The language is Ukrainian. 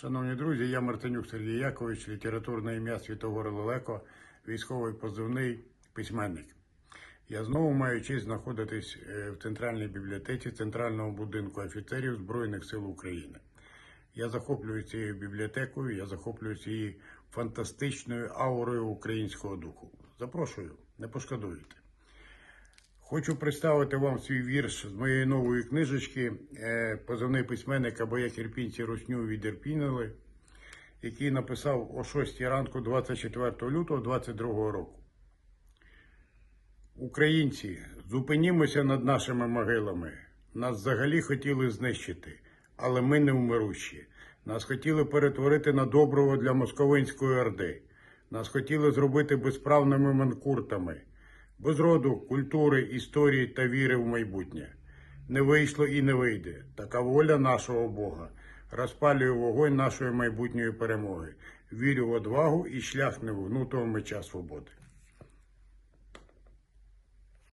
Шановні друзі, я Мартинюк Сергій Якович, літературне ім'я Святогор Лелеко, військовий позивний письменник. Я знову маю честь знаходитись е, в центральній бібліотеці Центрального будинку офіцерів Збройних сил України. Я захоплююсь цією бібліотекою, я захоплююсь її фантастичною аурою українського духу. Запрошую, не пошкодуєте. Хочу представити вам свій вірш з моєї нової книжечки е, позивний письменник або як ірпінці русню відірпінили, який написав о 6 ранку 24 лютого 22 року. Українці, зупинімося над нашими могилами. Нас взагалі хотіли знищити, але ми не вмирущі. Нас хотіли перетворити на доброго для московинської орди. Нас хотіли зробити безправними манкуртами, без роду, культури, історії та віри в майбутнє. Не вийшло і не вийде. Така воля нашого Бога розпалює вогонь нашої майбутньої перемоги. Вірю в одвагу і шлях невгнутого меча свободи.